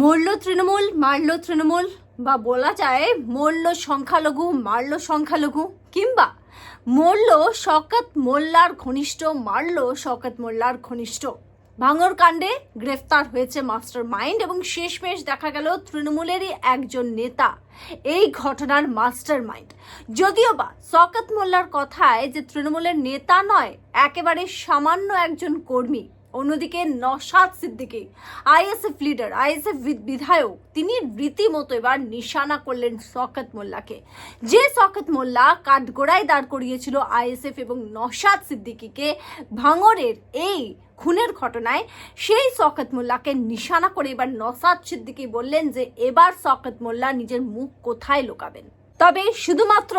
মরল তৃণমূল, মারল তৃণমূল বা বলা যায় মরল সংখ্যালঘু, মারল সংখ্যালঘু কিংবা মরল শওকত মোল্লার ঘনিষ্ঠ, মারল শওকত মোল্লার ঘনিষ্ঠ। ভাঙর কাণ্ডে গ্রেফতার হয়েছে মাস্টার মাইন্ড এবং শেষমেশ দেখা গেল তৃণমূলেরই একজন নেতা। এই ঘটনার মাস্টার মাইন্ড। যদিও বা শওকত মোল্লার কথায় যে তৃণমূলের নেতা নয়, একেবারে সামান্য একজন কর্মী অন্যদিকে Naushad Siddiqui, ISF leader ISF বিধায়ক, তিনি রীতিমতো এবার নিশানা করলেন শওকত মোল্লাকে। যে শওকত মোল্লা কাঠগোড়ায় দাঁড় করিয়েছিল আইএসএফ এবং নসাদ সিদ্দিকীকে ভাঙরের এই খুনের ঘটনায়, সেই শওকত মোল্লাকে নিশানা করে এবার নসাদ সিদ্দিকী বললেন যে এবার শওকত মোল্লা নিজের মুখ কোথায় লোকাবেন। তবে শুধুমাত্র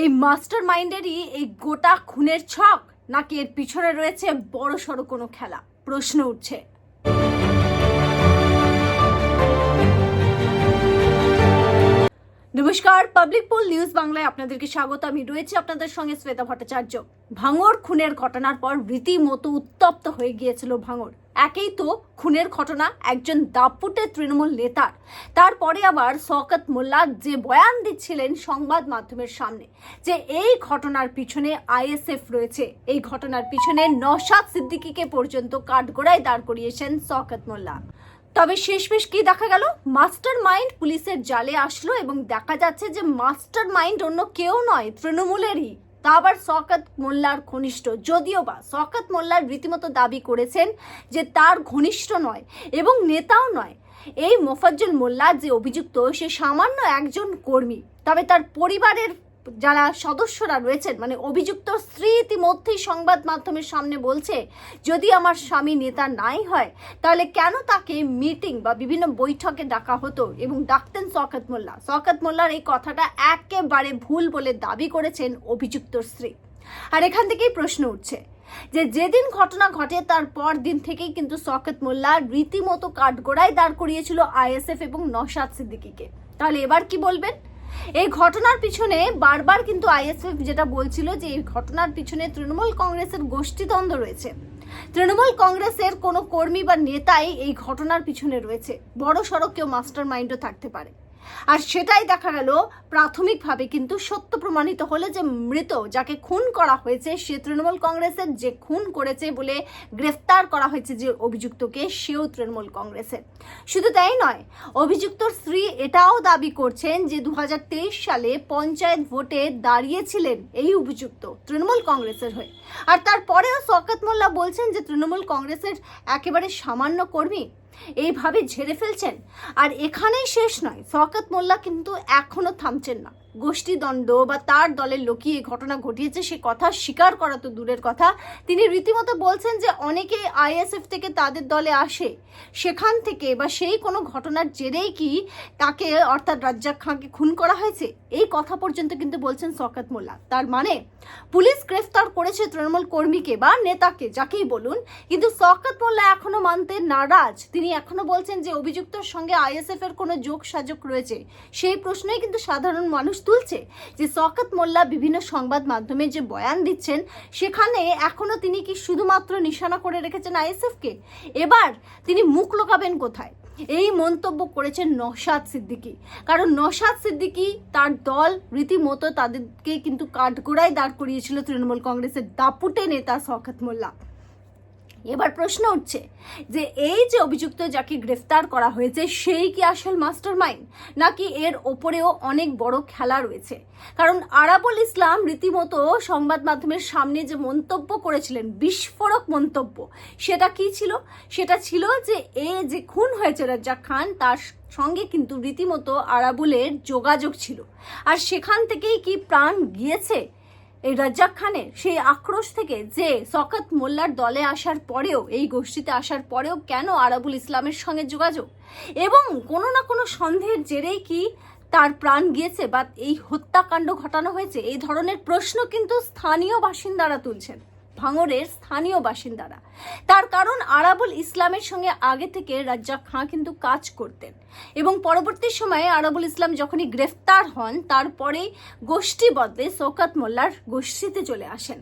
এই মাস্টার মাইন্ডেরই এই গোটা খুনের ছক নাকি এর পিছনে রয়েছে বড় সড়ো কোনো খেলা। প্রশ্ন উঠছে। নমস্কার, পাবলিক পোল নিউজ বাংলায় আপনাদেরকে স্বাগত। আমি রয়েছি আপনাদের সঙ্গে শ্বেতা ভট্টাচার্য। ভাঙর খুনের ঘটনার পর রীতিমতো উত্তপ্ত হয়ে গিয়েছিল ভাঙর একেই তো খুনের ঘটনা, একজন দাপুটে তৃণমূল নেতার। তারপরে আবার শওকত মোল্লা যে বয়ান দিচ্ছিলেন সংবাদ মাধ্যমের সামনে, যে এই ঘটনার পিছনে আইএসএফ রয়েছে, এই ঘটনার পিছনে নসাদ সিদ্দিকিকে পর্যন্ত কাঠগোড়ায় দাঁড় করিয়েছেন শওকত মোল্লা। তবে শেষমেশ কি দেখা গেল? মাস্টার মাইন্ড পুলিশের জালে আসলো এবং দেখা যাচ্ছে যে মাস্টার মাইন্ড অন্য কেউ নয়, তৃণমূলেরই। তা আবার শওকত মোল্লার ঘনিষ্ঠ। যদিও বা শওকত মোল্লার রীতিমতো দাবি করেছেন যে তার ঘনিষ্ঠ নয় এবং নেতাও নয়। এই মোফাজ্জল মোল্লা যে অভিযুক্ত, সে সামান্য একজন কর্মী, তবে তার পরিবারের যারা সদস্যরা রয়েছেন মানে অভিযুক্ত স্ত্রী ইতিমধ্যেই সংবাদ মাধ্যমের সামনে বলছে, যদি আমার স্বামী নেতা নাই হয়, তাহলে কেন তাকে মিটিং বা বিভিন্ন বৈঠকে ডাকা হতো? এবং ডাকতেন শওকত মোল্লা। শওকত মোল্লার এই কথাটা একেবারে ভুল বলে দাবি করেছেন অভিযুক্ত স্ত্রী। আর এখান থেকেই প্রশ্ন উঠছে যে, যেদিন ঘটনা ঘটে, তার পর দিন থেকেই কিন্তু শওকত মোল্লা রীতিমতো কাঠগোড়ায় দাঁড় করিয়েছিল আইএসএফ এবং নসাদ সিদ্দিকিকে। তাহলে এবার কি বলবেন? এই ঘটনার পিছনে বারবার কিন্তু আইএসএফ যেটা বলছিল যে এই ঘটনার পিছনে তৃণমূল কংগ্রেসের গোষ্ঠীদ্বন্দ্ব রয়েছে। তৃণমূল কংগ্রেসের কোনো কর্মী বা নেতাই এই ঘটনার পিছনে রয়েছে। বড় সড়ক কেউ মাস্টার মাইন্ডও থাকতে পারে। আর সেটাই দেখা গেল প্রাথমিকভাবে কিন্তু সত্য প্রমাণিত হলে যে মৃত যাকে খুন করা হয়েছে, সে তৃণমূল কংগ্রেসের যে খুন করেছে বলে গ্রেফতার করা হয়েছে যে অভিযুক্তকে, সেও তৃণমূল কংগ্রেসের। শুধু তাই নয়, অভিযুক্তর স্ত্রী এটাও দাবি করছেন যে দু হাজার তেইশ সালে পঞ্চায়েত ভোটে দাঁড়িয়েছিলেন এই অভিযুক্ত তৃণমূল কংগ্রেসের হয়ে। আর তারপরেও শওকত মোল্লা বলছেন যে তৃণমূল কংগ্রেসের একেবারে সামান্য কর্মী এইভাবে ঝেড়ে ফেলছেন? আর এখানেই শেষ নয়। ফকত মোল্লা কিন্তু এখনও থামছেন না। গোষ্ঠীদ্বন্দ্ব বা তার দলের লোকই এই ঘটনা ঘটিয়েছে, সে কথা স্বীকার করা তো দূরের কথা। তিনি রীতিমতো বলছেন যে অনেকে আইএসএফ থেকে তাদের দলে আসে, সেখান থেকে বা সেই কোনো ঘটনার জেরেই কি তাকে অর্থাৎ রাজ্জাক খাঁকে খুন করা হয়েছে? এই কথা পর্যন্ত কিন্তু বলছেন শওকত মোল্লা। তার মানে পুলিশ গ্রেফতার করেছে তৃণমূল কর্মীকে বা নেতাকে, যাকেই বলুন। কিন্তু শওকত মোল্লা এখনও মানতে নারাজ। তিনি এখনও বলছেন যে অভিযুক্তর সঙ্গে আইএসএফ এর কোনো যোগ সাজক রয়েছে। সেই প্রশ্নই কিন্তু সাধারণ মানুষ তুলছে যে শওকত মোল্লা বিভিন্ন সংবাদ মাধ্যমে যে বয়ান দিচ্ছেন, সেখানে এখনও তিনি কি শুধুমাত্র নিশানা করে রেখেছেন আইএসএফ কে এবার তিনি মুখ লোকাবেন কোথায়? এই মন্তব্য করেছেন নসাদ সিদ্দিকী। কারণ নসাদ সিদ্দিকী তার দল রীতিমতো তাদেরকে কিন্তু কাঠগোড়ায় দাঁড় করিয়েছিল তৃণমূল কংগ্রেসের দাপুটে নেতা শওকত মোল্লা। এবার প্রশ্ন উঠছে যে এই যে অভিযুক্ত যাকে গ্রেফতার করা হয়েছে, সেই কি আসল মাস্টার মাইন্ড নাকি এর ওপরেও অনেক বড় খেলা রয়েছে? কারণ আরাবুল ইসলাম রীতিমতো সংবাদ মাধ্যমের সামনে যে মন্তব্য করেছিলেন, বিস্ফোরক মন্তব্য, সেটা কি ছিল? সেটা ছিল যে এ যে খুন হয়েছে রাজ্জাক খান, তার সঙ্গে কিন্তু রীতিমতো আরাবুলের যোগাযোগ ছিল। আর সেখান থেকেই কি প্রাণ গিয়েছে? এই রাজ্জাক খানের সেই আক্রোশ থেকে যে সকাত মোল্লার দলে আসার পরেও, এই গোষ্ঠীতে আসার পরেও কেন আরাবুল ইসলামের সঙ্গে যোগাযোগ? এবং কোনো না কোনো সন্দেহের জেরেই কি তার প্রাণ গিয়েছে বা এই হত্যাকাণ্ড ঘটানো হয়েছে? এই ধরনের প্রশ্ন কিন্তু স্থানীয় বাসিন্দারা তুলছেন। ভাঙরের স্থানীয় বাসিন্দারা। তার কারণ আরাবুল ইসলামের সঙ্গে আগে থেকে রাজ্জাক খাঁ কিন্তু কাজ করতেন এবং পরবর্তী সময়ে আরাবুল ইসলাম যখনই গ্রেফতার হন তারপরে গোষ্ঠী বদলে সৌকাত মোল্লার গোষ্ঠীতে চলে আসেন।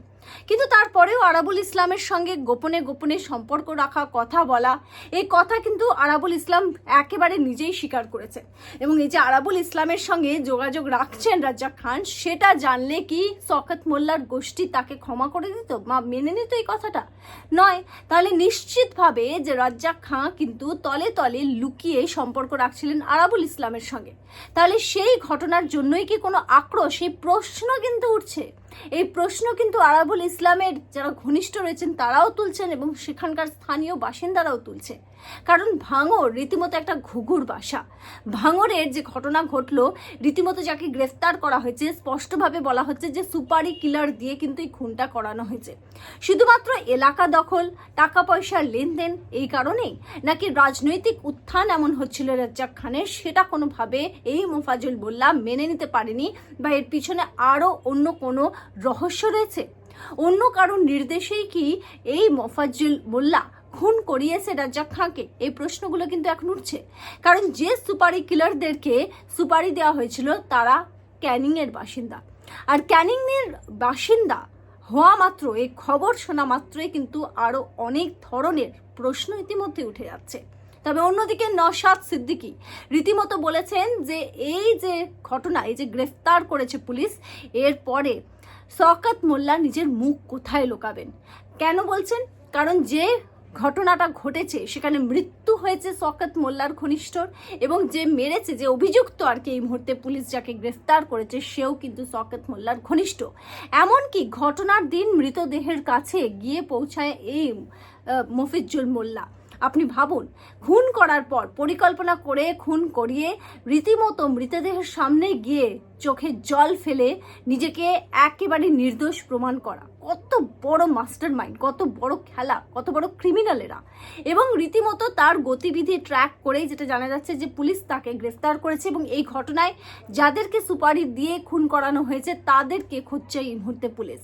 কিন্তু তারপরেও আরাবুল ইসলামের সঙ্গে গোপনে গোপনে সম্পর্ক রাখা, কথা বলা, এই কথা কিন্তু আরাবুল ইসলাম একেবারে নিজেই স্বীকার করেছে। এবং এই যে আরাবুল ইসলামের সঙ্গে যোগাযোগ রাখছেন রাজ্জাক খান, সেটা জানলে কি শকত মোল্লার গোষ্ঠী তাকে ক্ষমা করে দিত মা মেনে নিত এই কথাটা? নয়। তাহলে নিশ্চিতভাবে যে রাজ্জাক খাঁ কিন্তু তলে তলে লুকিয়ে সম্পর্ক রাখছিলেন আরাবুল ইসলামের সঙ্গে। তাহলে সেই ঘটনার জন্যই কি কোনো আক্রোশ এই প্রশ্ন কিন্তু উঠছে? এই প্রশ্ন কিন্তু আরাবুল ইসলামের যারা ঘনিষ্ঠ রয়েছেন তারাও তুলছেন এবং সেখানকার স্থানীয় বাসিন্দারাও তুলছে। কারণ ভাঙর রীতিমতো একটা ঘুঘুর বাসা। ভাঙরের যে ঘটনা ঘটলো, রীতিমতো যাকে গ্রেফতার করা হয়েছে, স্পষ্টভাবে বলা হচ্ছে যে সুপারি কিলার দিয়ে কিন্তু এই খুনটা করানো হয়েছে। শুধুমাত্র এলাকা দখল টাকা পয়সার লেনদেন এই কারণেই, নাকি রাজনৈতিক উত্থান এমন হচ্ছিল রাজ্জাক খানের, সেটা কোনোভাবে এই মোফাজুল মোল্লা মেনে নিতে পারেনি বা এর পিছনে আরও অন্য কোনো রহস্য রয়েছে? অন্য কারোর নির্দেশেই কি এই মোফাজ্জুল মোল্লা খুন করিয়েছে রাজ্জাক খাঁকে? এই প্রশ্নগুলো কিন্তু এখন উঠছে। কারণ যে সুপারি কিলারদেরকে সুপারি দেওয়া হয়েছিল, তারা ক্যানিংয়ের বাসিন্দা। আর ক্যানিংয়ের বাসিন্দা হওয়া মাত্র, এই খবর শোনা মাত্রই কিন্তু আরও অনেক ধরনের প্রশ্ন ইতিমধ্যে উঠে যাচ্ছে। তবে অন্যদিকে নসাদ সিদ্দিকি রীতিমতো বলেছেন যে, এই যে ঘটনা, এই যে গ্রেফতার করেছে পুলিশ এরপরে শওকত মোল্লা নিজের মুখ কোথায় লুকাবেন? কেন বলছেন? কারণ যে ঘটনাটা ঘটেছে, সেখানে মৃত্যু হয়েছে শওকত মোল্লার ঘনিষ্ঠর এবং যে মেরেছে, যে অভিযুক্ত আর কি এই মুহূর্তে পুলিশ যাকে গ্রেফতার করেছে, সেও কিন্তু শওকত মোল্লার ঘনিষ্ঠ। এমনকি ঘটনার দিন মৃতদেহের কাছে গিয়ে পৌঁছায় এই মফিজুল মোল্লা। আপনি ভাবুন, খুন করার পর, পরিকল্পনা করে, খুন করিয়ে, রীতিমতো মৃতদেহের সামনে গিয়ে চোখে জল ফেলে নিজেকে একেবারে নির্দোষ প্রমাণ করা। কত বড় মাস্টার মাইন্ড কত বড় খেলা, কত বড় ক্রিমিনালেরা এবং রীতিমতো তার গতিবিধি ট্র্যাক করেই যেটা জানা যাচ্ছে যে পুলিশ তাকে গ্রেফতার করেছে এবং এই ঘটনায় যাদেরকে সুপারি দিয়ে খুন করানো হয়েছে তাদেরকে খুঁজছে এই মুহূর্তে পুলিশ।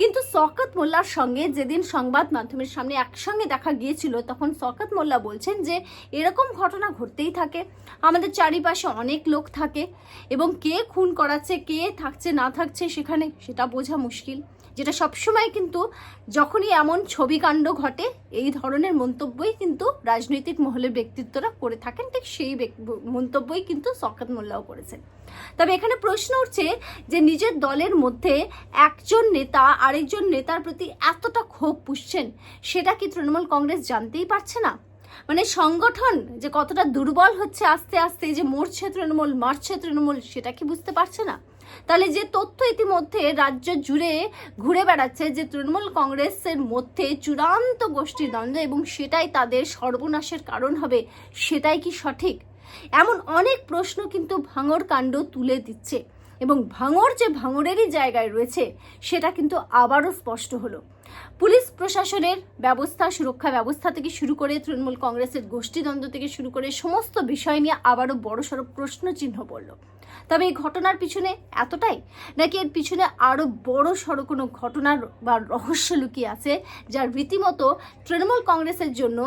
কিন্তু শওকত মোল্লার সঙ্গে যেদিন সংবাদ মাধ্যমের সামনে একসঙ্গে দেখা গিয়েছিল, তখন শওকত মোল্লা বলছেন যে এরকম ঘটনা ঘটতেই থাকে। আমাদের চারিপাশে অনেক লোক থাকে এবং কে খুন করাচ্ছে, কে থাকছে, না থাকছে সেখানে সেটা বোঝা মুশকিল। যেটা সবসময় কিন্তু যখনই এমন ছবিকাণ্ড ঘটে, এই ধরনের মন্তব্যই কিন্তু রাজনৈতিক মহলের ব্যক্তিত্বরা করে থাকেন, ঠিক সেই মন্তব্যই কিন্তু শওকত মোল্লাও করেছেন। তবে এখানে প্রশ্ন উঠছে যে নিজের দলের মধ্যে একজন নেতা, আরেকজন নেতার প্রতি এতটা ক্ষোভ পুষছেন, সেটা কি তৃণমূল কংগ্রেস জানতেই পারছে না? মানে সংগঠন যে কতটা দুর্বল হচ্ছে আস্তে আস্তে যে মরছে তৃণমূল মারছে তৃণমূল সেটা কি বুঝতে পারছে না? তাহলে যে তথ্য ইতিমধ্যে রাজ্য জুড়ে ঘুরে বেড়াচ্ছে যে তৃণমূল কংগ্রেসের মধ্যে চূড়ান্ত গোষ্ঠী দ্বন্দ্ব এবং সেটাই তাদের সর্বনাশের কারণ হবে, সেটাই কি সঠিক? এমন অনেক প্রশ্ন কিন্তু ভাঙর কাণ্ড তুলে দিচ্ছে। এবং ভাঙর যে ভাঙরেরই জায়গায় রয়েছে, সেটা কিন্তু আবারও স্পষ্ট হলো। পুলিশ প্রশাসনের ব্যবস্থা, সুরক্ষা ব্যবস্থা থেকে শুরু করে তৃণমূল কংগ্রেসের গোষ্ঠীদ্বন্দ্ব থেকে শুরু করে সমস্ত বিষয় নিয়ে আবারও বড়সড় প্রশ্নচিহ্ন পড়ল। তবে এই ঘটনার পিছনে এতটাই? নাকি এর পিছনে আরও বড় সড়ো কোনো ঘটনার বা রহস্য লুকিয়ে আছে, যার রীতিমতো তৃণমূল কংগ্রেসের জন্য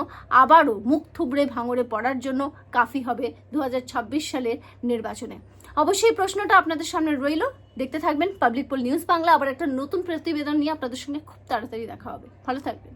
আবারও মুখ থুবড়ে ভাঙড়ে পড়ার জন্য কাফি হবে দু হাজার ছাব্বিশ সালের নির্বাচনে? অবশ্যই প্রশ্নটা আপনাদের সামনে রইল। দেখতে থাকবেন পাবলিক পোল নিউজ বাংলা। আবার একটা নতুন প্রতিবেদন নিয়ে আপনাদের সঙ্গে খুব তাড়াতাড়ি দেখা হবে। ভালো থাকবেন।